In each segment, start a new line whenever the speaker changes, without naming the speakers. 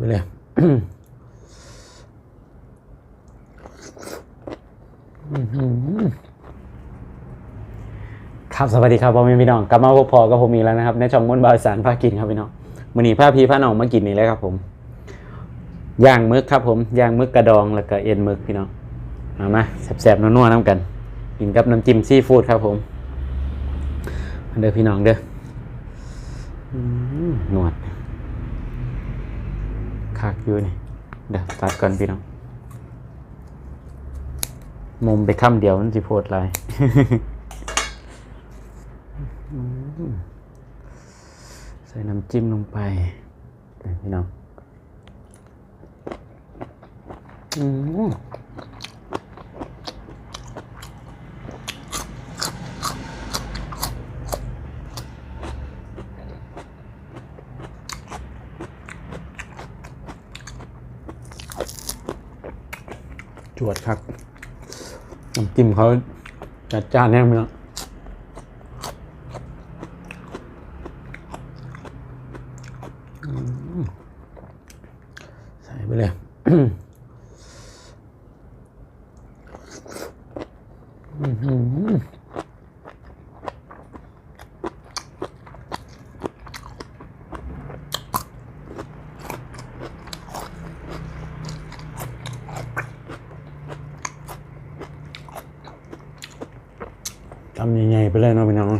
ไปเลยครับสวัสดีครับพ่อแม่พี่น้องกลับมาพบพอกับผมอีกแล้วนะครับในช่องมนบาสารภาคกินครับพี่น้องมื้อนี้พาพี่พาน้องมากินนี่เลยครับ ผมย่างมึกครับผมย่างมึกกระดองแล้วก็เอ็นมึกพี่น้องมามาแซ่บๆนัวๆน้ำกันกินกับน้ำจิ้มซีฟู้ดครับผมเด้อพี่น้องเด้อหนวด คักอยู่นี่เดี๋ยวตัดก่อนพี่น้องมุมไปค่ำเดียวมันสิโพดหลายใส่น้ำจิ้มลงไปพี่น้องอืม จวดครับน้ำจิ้มเขาจัดจ้านแน่พี่น้อใส่ไปเลย ทำยังไงไปเลยเนาะพี่น้อง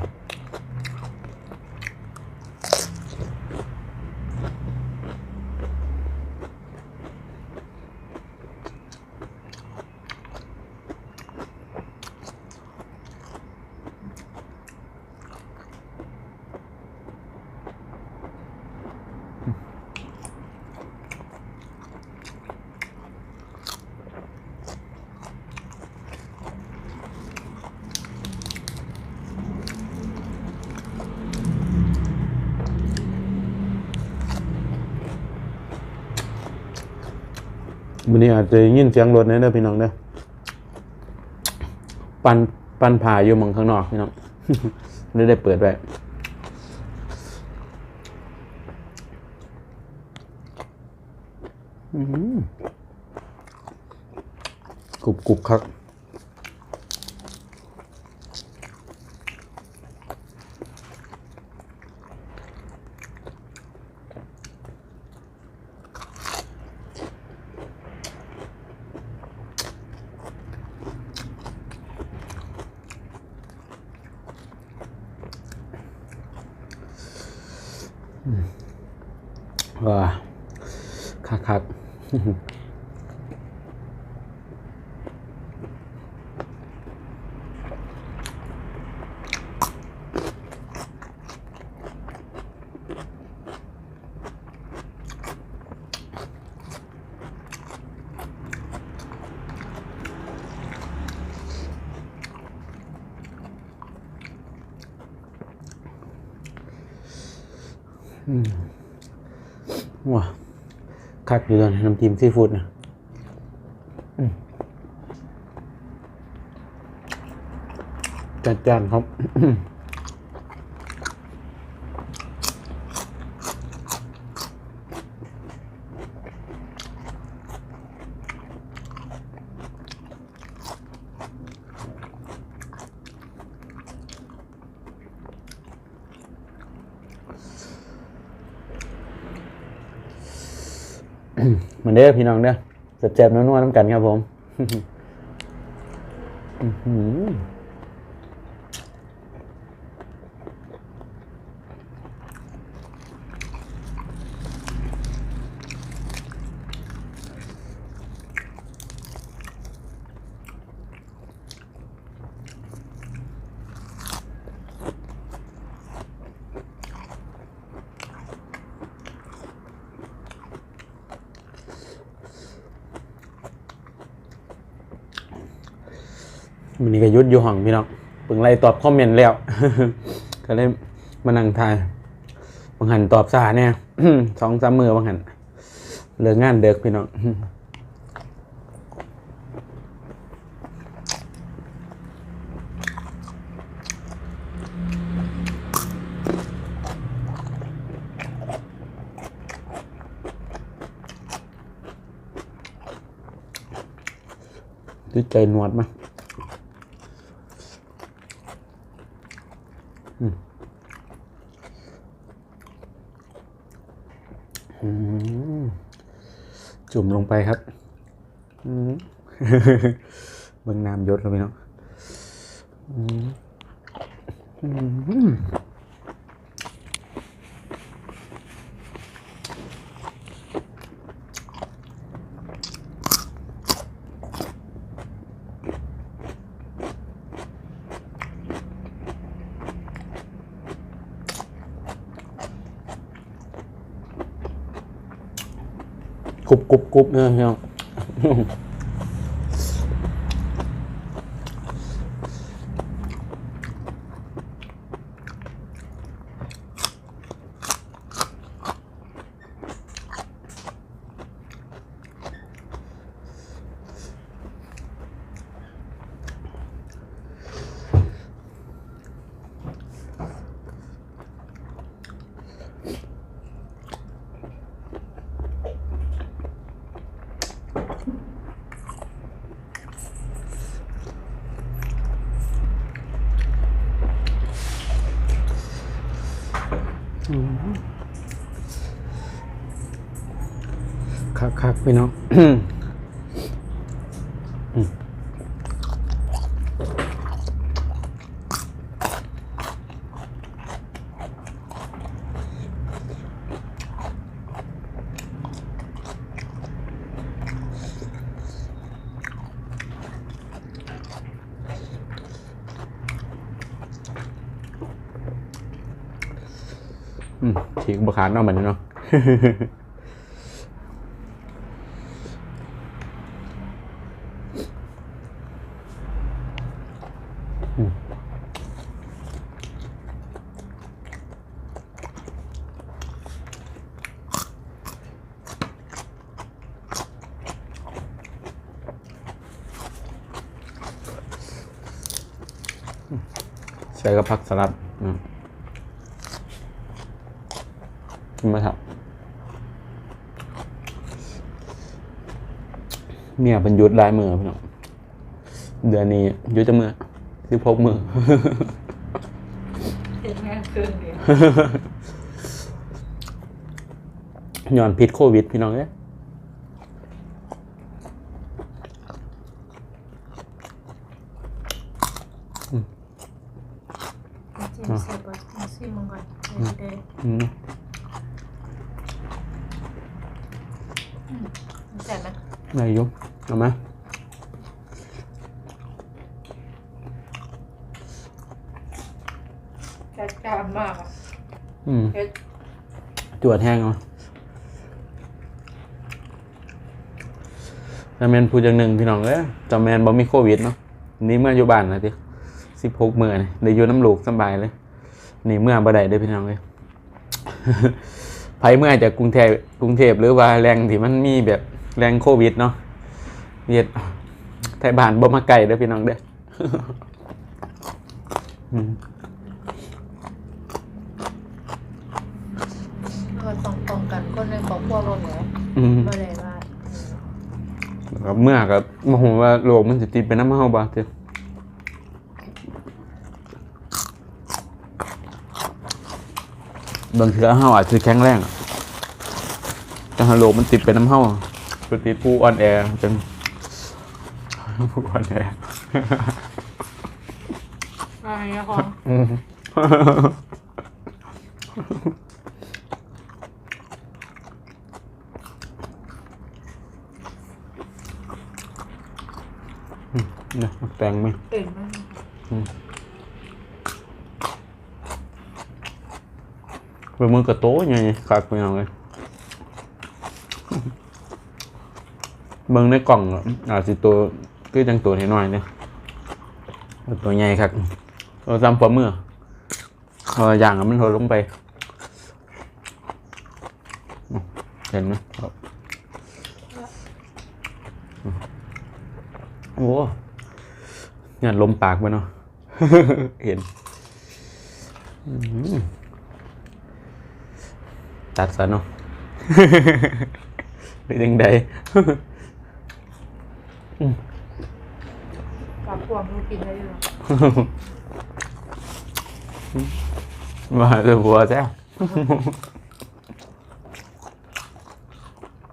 วันนี้อาจจะยินเสียงรถนะเด้อพี่น้องเด้อปันปันผ่าอยู่มองข้างนอกพี่น้องไม่ได้เปิดไว้กรุบกรุบครับ ว้าคักคัก ว้าคักอยู่ตอนนี้น้ำจิ้มซีฟู้ดนะอืมจัดจานครับ เหมือนเด้อพี่น้องเด้อเจ็บๆนัวๆน้ำกันครับผม มินิกยุทธอยู่ห้องพี่น้องเพิ่งไล่ตอบคอมเมนต์แล้ว ก็เลยมานั่งทายบางหันตอบสาเนี่ยสองสามมือบางหันเลิกงานเด็กพี่น้องด้วใจนวดมา จุ่มลงไปครับมเบิ่งน้ำยศแล้วพี่น้อง กรุบกรุบกรุบเนี่ย ครับครับพี่น้อง ฉีกบะขานเอาเหมือนเนาะใส่กับผักสลัดอืมกิน มาครับเมียเป็นหยุดลายมือพี่น้องเดือนนี้หยุดจะมือที่พกมือ
เห็นงานเกินเดียว
ย้อนพิษโควิด พี่น้องเอ้ย
จิ้มเสร็จแล้วมาซิมมันก่อนเดี๋ยว
อืม
ๆ แซ่บไหม
อะไรอยุ่เอามา
จัดจ้านมากอะ
อืม
เผ็ด
จวดแห้งเอาแต่แมนพูดอย่างหนึ่งพี่น้องเอ้ยจอแมนบ่มีโควิดเนาะ นี่เมื่ออยู่บ้านนะทีสิบหกเมื่อนี่ได้อยู่น้ำลูกสำบายเลย นี่เมื่อบ่ได้เด้อพี่น้องเลย ไผเมื่อจากกรุงเทพกรุงเทพหรือว่าแรงที่มันมีแบบ แรงโควิดเนาะเวียดไทยบ้านบ่มาไกลเด้อพี่น้องเด้ออืม
เราต้องป้องกันคนในครอบครัวเราเหนือ
อืม
บ่ได้ว่า
แล้วเมื่อกับมาโหว่าโลกมันสิติดเป็นน้ำเฮาบ่เจ้บางเทื่อเฮาอาจจะแข็งแรงอะแต่ถ้าโลกมันติดเป็นน้ำเฮา คือติดผู้อ่อนแอจังผู้อ่อนแอ
อะไรนะคอ
อืมเนี่ยแตงไหม
เป็นไหม
ไปมือกระโต้ยังไงคักไปเอาเลย เบิ่งในกล่องอะอาจสิตัวคือจังตัวน้อยๆเนี่ยตัวใหญ่ครับตัวซ้ำปลาเมือเออย่างมันหดลงไป เห็นไหมครับโอ้เนี่ยลมปากไปเนาะเห็นตัดซะเนาะเป็นยังไง อืม
กวางมันกินได้อยู่หรอ
ว่าจะบัวแซ่บ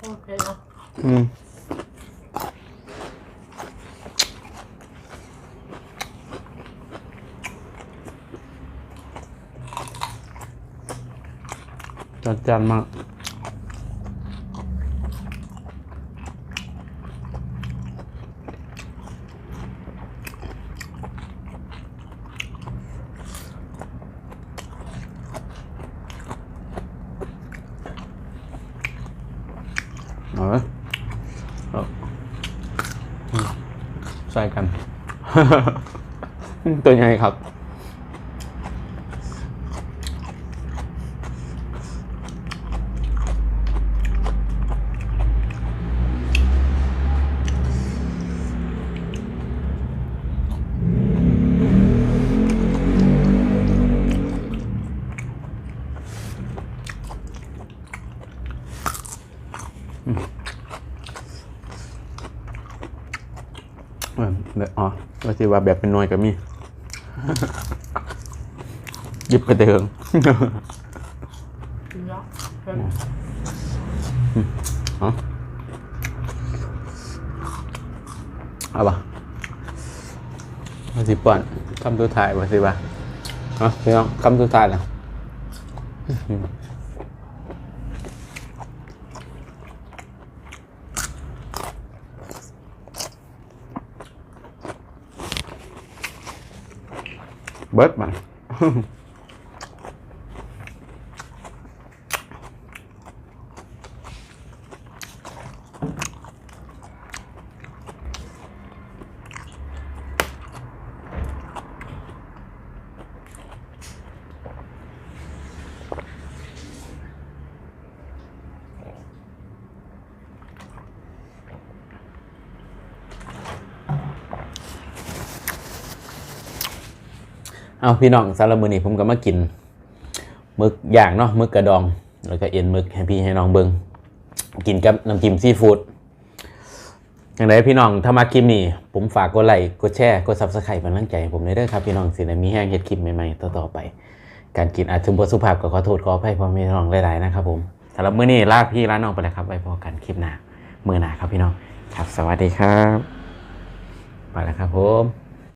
โอเคเนาะ
อืมจัดจานมาก เอาไว้เอาอืมใส่กัน ตัวใหญ่ครับเออ แบบอ๋อว่าสิว่าแบบเป็นหน่วยก็มีหยิบกระเดิง
กินแล้วเป็น
เอาเอาปะว่าสิป่อนคำสุดท้ายว่าสิว่าเอาพี่น้องคำสุดท้ายแล้ วเเอาพี่น้องสารบมือนี้ผมก็มากินมึกย่างเนาะมึกกระดอง แล้วก็เอ็นมึกให้พี่ให้น้องเบิงกินกับน้ำจิ้มซีฟู้ดอย่างไรพี่น้องถ้ามาคลิปนี้ ผมฝากกดไลค์กดแชร์กดซับสไครป์เป็นกำลังใจผมเลยเด้อครับพี่น้องสิได้มีแห้งเฮ็ดคลิปใหม่ๆต่อๆไป การกินอาจจะบ่สุภาพก็ขอโทษขออภัยพ่อแม่พี่น้องหลายๆนะครับผมสำหรับมื้อนี้ลาพี่ลาน้องไปแล้วครับไว้พอกันคลิปหน้ามื้อหน้าครับพี่น้องครับสวัสดีครับไปแล้วครับผม